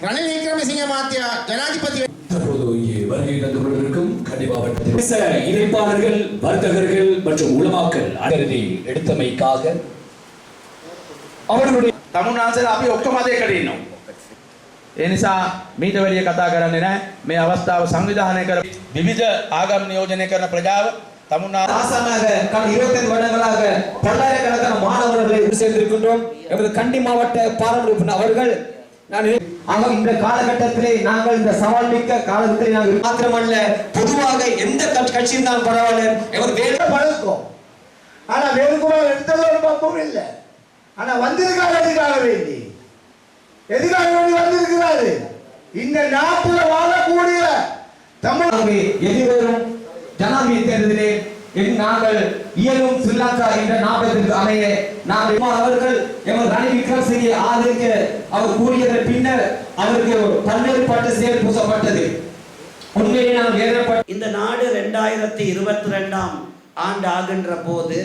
රනිල් වික්‍රමසිංහ මහත්තයා ජනාධිපති தற்போது இங்கே வருகை தந்து கொண்டிருக்கும் கண்டி மாவட்டத்தில் பேச இணைப்பாளர்கள் வர்த்தகர்கள் மற்றும் உலமாக்கள் அடர்த்தி எடுத்தமைக்காக அவர்களுடைய තමුන්නාන්සලා අපි ඔක්කොම අද එකට ඉන්නවා. ඒ නිසා මීට වැඩිය කතා කරන්නේ නැහැ. මේ අවස්ථාව සංවිධානය කර විවිධ ආගම් නියෝජනය කරන ප්‍රජාව තමුන්නා ஆசானாக கடந்த இருபத்தைந்து வருடங்களாக பல்லாயிரக்கணக்கான மாணவர்களை ஒன்று சேர்ந்திருக்கின்றோம் எமது கண்டி மாவட்ட பாராளுமன்ற உறுப்பினர் அவர்கள் நான் நினை- ஆக இந்த காலகட்டத்திலே நாங்கள் இந்த சவால் மிக்க காலகட்டத்திலே நாங்கள் மாத்திரமல்ல பொதுவாக எந்த கட்சி- இருந்தாலும் பரவாயில்ல. எமது வேறு பழக்கம். ஆனா வேணுகுமார் எடுத்தது ஒரு பக்கம் இல்லை. ஆனா வந்திருக்காரு எதுக்காக வேண்டி? எதுக்காக வேண்டி வந்திருக்கிறாரு? இந்த நாட்டுல வாழக்கூடிய தமிழ் எதிர்வரும் ஜனாதிபதி தேர்தலிலே நாங்கள் இயலும் ஸ்ரீலங்கா என்ற நாபத்திற்கு அமைய நாங்கள் அவர்கள் எமது ரணில் விக்ரமசிங்கே ஆதரிக்க அவர் கூறியதன் பின்னர் அவருக்கு பல்வேறுபட்ட செயல் பூசப்பட்டது. உண்மையிலே நாம் வேதனைப்பட்ட இந்த நாடு ரெண்டாயிரத்தி இருபத்தி ரெண்டாம் ஆண்டு ஆகின்ற போது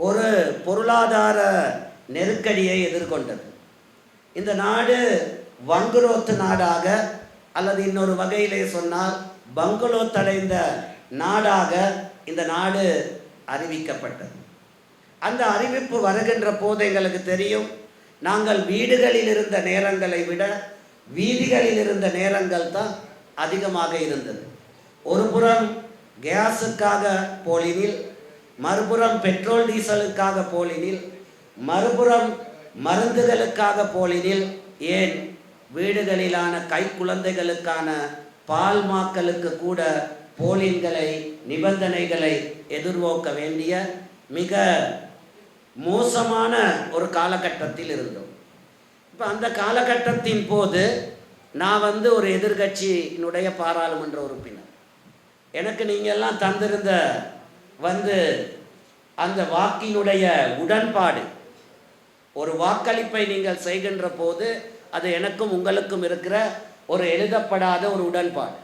ஒரு பொருளாதார நெருக்கடியை எதிர்கொண்டது. இந்த நாடு வங்குரோத்து நாடாக அல்லது இன்னொரு வகையிலே சொன்னால் பங்களோத்தடைந்த நாடாக இந்த நாடு அறிவிக்கப்பட்டது. அந்த அறிவிப்பு வருகின்ற போது எங்களுக்கு தெரியும் நாங்கள் வீடுகளில் இருந்த நேரங்களை விட வீதிகளில் இருந்த நேரங்கள் தான் அதிகமாக இருந்தது. ஒரு புறம் கேஸுக்காக போலினில் மறுபுறம் பெட்ரோல் டீசலுக்காக போலினில் மறுபுறம் மருந்துகளுக்காக போலினில் ஏன் வீடுகளிலான கை குழந்தைகளுக்கான பால் மாக்களுக்கு கூட போலின்களை நிபந்தனைகளை எதிர்நோக்க வேண்டிய மிக மோசமான ஒரு காலகட்டத்தில் இருந்தோம். இப்போ அந்த காலகட்டத்தின் போது நான் வந்து ஒரு எதிர்கட்சியினுடைய பாராளுமன்ற உறுப்பினர். எனக்கு நீங்கள் எல்லாம் தந்திருந்த வந்து அந்த வாக்கினுடைய உடன்பாடு ஒரு வாக்களிப்பை நீங்கள் செய்கின்ற போது அது எனக்கும் உங்களுக்கும் இருக்கிற ஒரு எழுதப்படாத ஒரு உடன்பாடு.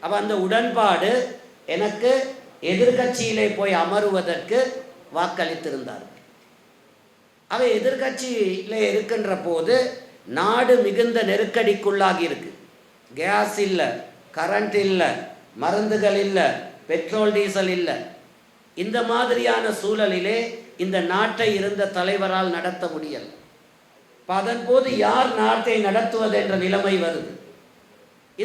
அப்போ அந்த உடன்பாடு எனக்கு எதிர்கட்சியிலே போய் அமருவதற்கு வாக்களித்திருந்தார்கள் அவை எதிர்கட்சியில் இருக்கின்ற போது நாடு மிகுந்த நெருக்கடிக்குள்ளாகி இருக்கு. கேஸ் இல்லை கரண்ட் இல்லை மருந்துகள் இல்லை பெட்ரோல் டீசல் இல்லை. இந்த மாதிரியான சூழலிலே இந்த நாட்டை இருந்த தலைவரால் நடத்த முடியல. அதன் போது யார் நாட்டை நடத்துவது என்ற நிலைமை வருது.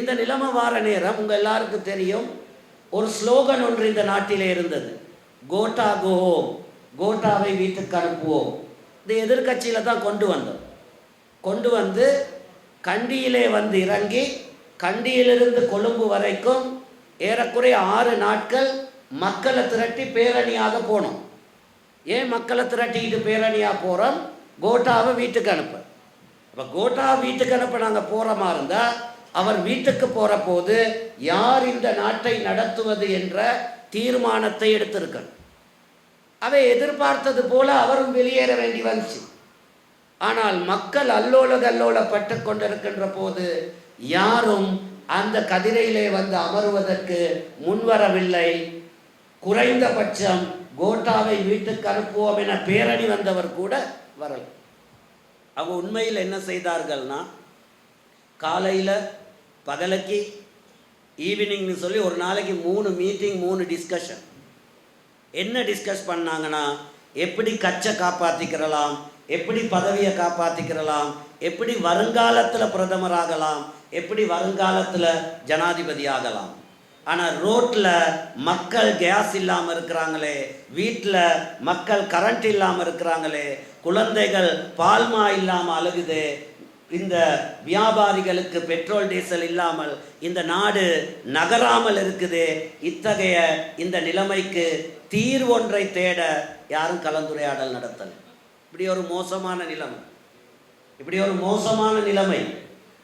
இந்த நிலைமை வார நேரம் உங்கள் எல்லாருக்கும் தெரியும். ஒரு ஸ்லோகன் ஒன்று இந்த நாட்டிலே இருந்தது. கோட்டா கோ கோட்டாவை வீட்டுக்கு அனுப்புவோம். இது எதிர்கட்சியில் தான் கொண்டு வந்தோம். கொண்டு வந்து கண்டியிலே வந்து இறங்கி கண்டியிலிருந்து கொழும்பு வரைக்கும் ஏறக்குறைய ஆறு நாட்கள் மக்களை திரட்டி பேரணியாக போனோம். ஏன் மக்களை திரட்டிக்கிட்டு பேரணியாக போகிறோம் கோட்டாவை வீட்டுக்கு அனுப்ப. அப்போ கோட்டா வீட்டுக்கு அனுப்ப நாங்கள் போகிற மாதிரி இருந்தால் அவர் வீட்டுக்கு போகிற போது யார் இந்த நாட்டை நடத்துவது என்ற தீர்மானத்தை எடுத்திருக்கணும். அதை எதிர்பார்த்தது போல அவரும் வெளியேற வேண்டி வந்துச்சு. ஆனால் மக்கள் அல்லோல கல்லோலப்பட்டு கொண்டிருக்கின்ற போது யாரும் அந்த கதிரையிலே வந்து அமருவதற்கு முன்வரவில்லை. குறைந்தபட்சம் கோட்டாவை வீட்டுக்கு அனுப்புவோம் என பேரணி வந்தவர் கூட வரல. அவங்க உண்மையில் என்ன செய்தார்கள்னா காலையில் பகலைக்கு ஈவினிங்னு சொல்லி ஒரு நாளைக்கு மூணு மீட்டிங் மூணு டிஸ்கஷன் என்ன டிஸ்கஸ் பண்ணாங்கன்னா எப்படி கச்சை காப்பாற்றிக்கிறலாம் எப்படி பதவியை காப்பாற்றிக்கிறலாம் எப்படி வருங்காலத்தில் பிரதமராகலாம் எப்படி வருங்காலத்தில் ஜனாதிபதி ஆகலாம். ஆனால் ரோட்டில் மக்கள் கேஸ் இல்லாமல் இருக்கிறாங்களே வீட்டில் மக்கள் கரண்ட் இல்லாமல் இருக்கிறாங்களே குழந்தைகள் பால்மா இல்லாமல் அழுகுது இந்த வியாபாரிகளுக்கு பெட்ரோல் டீசல் இல்லாமல் இந்த நாடு நகராமல் இருக்குது இத்தகைய இந்த நிலைமைக்கு தீர்வொன்றை தேட யாரும் கலந்துரையாடல் நடத்தல். இப்படி ஒரு மோசமான நிலைமை. இப்படி ஒரு மோசமான நிலைமை.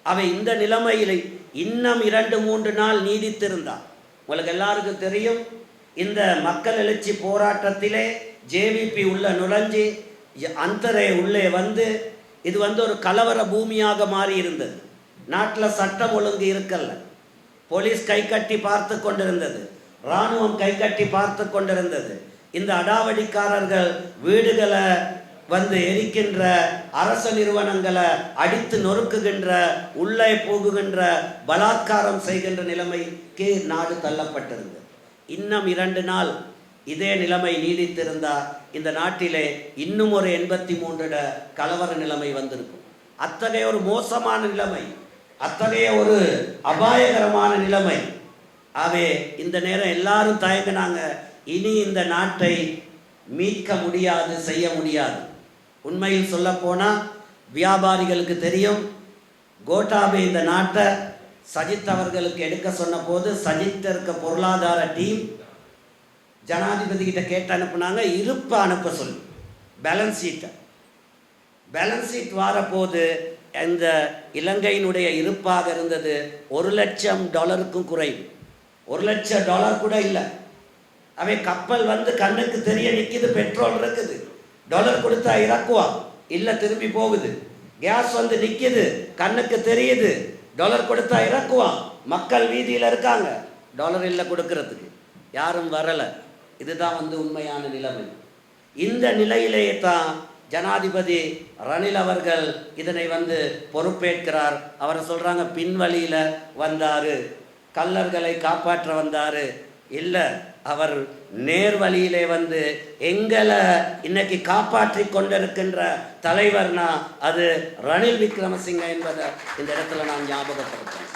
அவை இந்த நிலைமையில் இன்னும் இரண்டு மூன்று நாள் நீடித்திருந்தான் உங்களுக்கு எல்லாருக்கும் தெரியும் இந்த மக்கள் எழுச்சி போராட்டத்திலே ஜேவிபி உள்ள நுழைஞ்சி அந்தரே உள்ளே வந்து இது வந்து ஒரு கலவர பூமியாக மாறி இருந்தது நாட்டில் சட்டம் ஒழுங்கு இருக்கல்ல. போலீஸ் கை கட்டி பார்த்து கொண்டிருந்தது. இராணுவம் கை கட்டி பார்த்து கொண்டிருந்தது. இந்த அடாவடிக்காரர்கள் வீடுகளை வந்து எரிக்கின்ற அரச நிறுவனங்களை அடித்து நொறுக்குகின்ற உள்ளே போகுகின்ற பலாத்காரம் செய்கின்ற நிலைமைக்கு நாடு தள்ளப்பட்டிருந்தது. இன்னும் இரண்டு நாள் இதே நிலைமை நீடித்திருந்தால் இந்த நாட்டிலே இன்னும் ஒரு எண்பத்தி மூன்றிட கலவர நிலைமை வந்திருக்கும். அத்தகைய ஒரு மோசமான நிலைமை அத்தகைய ஒரு அபாயகரமான நிலைமை. ஆகவே இந்த நேரம் எல்லாரும் தயங்கினாங்க இனி இந்த நாட்டை மீட்க முடியாது செய்ய முடியாது. உண்மையில் சொல்ல வியாபாரிகளுக்கு தெரியும் கோட்டாபே இந்த நாட்டை சஜித் அவர்களுக்கு எடுக்க சொன்ன போது சஜித் இருக்க பொருளாதார டீம் ஜனாதிபதி கிட்ட கேட்டு அனுப்புனாங்க இருப்பை அனுப்ப சொல்லி. பேலன்ஸ் ஷீட்டை பேலன்ஸ் ஷீட் வாரப்போது அந்த இலங்கையினுடைய இருப்பாக இருந்தது ஒரு லட்சம் டாலருக்கும் குறைவு. ஒரு லட்சம் டாலர் கூட இல்லை. அவை கப்பல் வந்து கண்ணுக்கு தெரிய நிற்கிது பெட்ரோல் இருக்குது. டாலர் கொடுத்தா இறக்குவான் இல்லை திரும்பி போகுது. கேஸ் வந்து நிற்கிது கண்ணுக்கு தெரியுது. டாலர் கொடுத்தா இறக்குவான் மக்கள் வீதியில் இருக்காங்க. டாலர் இல்லை கொடுக்கறதுக்கு. யாரும் வரலை. இதுதான் வந்து உண்மையான நிலைமை. இந்த நிலையிலேயே தான் ஜனாதிபதி ரணில் அவர்கள் இதனை வந்து பொறுப்பேற்கிறார். அவரை சொல்கிறாங்க பின்வழியில் வந்தார். கல்லர்களை காப்பாற்ற வந்தார். இல்லை அவர் நேர் வழியிலே வந்து எங்களை இன்னைக்கு காப்பாற்றி கொண்டிருக்கின்ற தலைவர்னா அது ரணில் விக்ரமசிங்க என்பதை இந்த இடத்துல நான் ஞாபகப்படுத்துறேன்.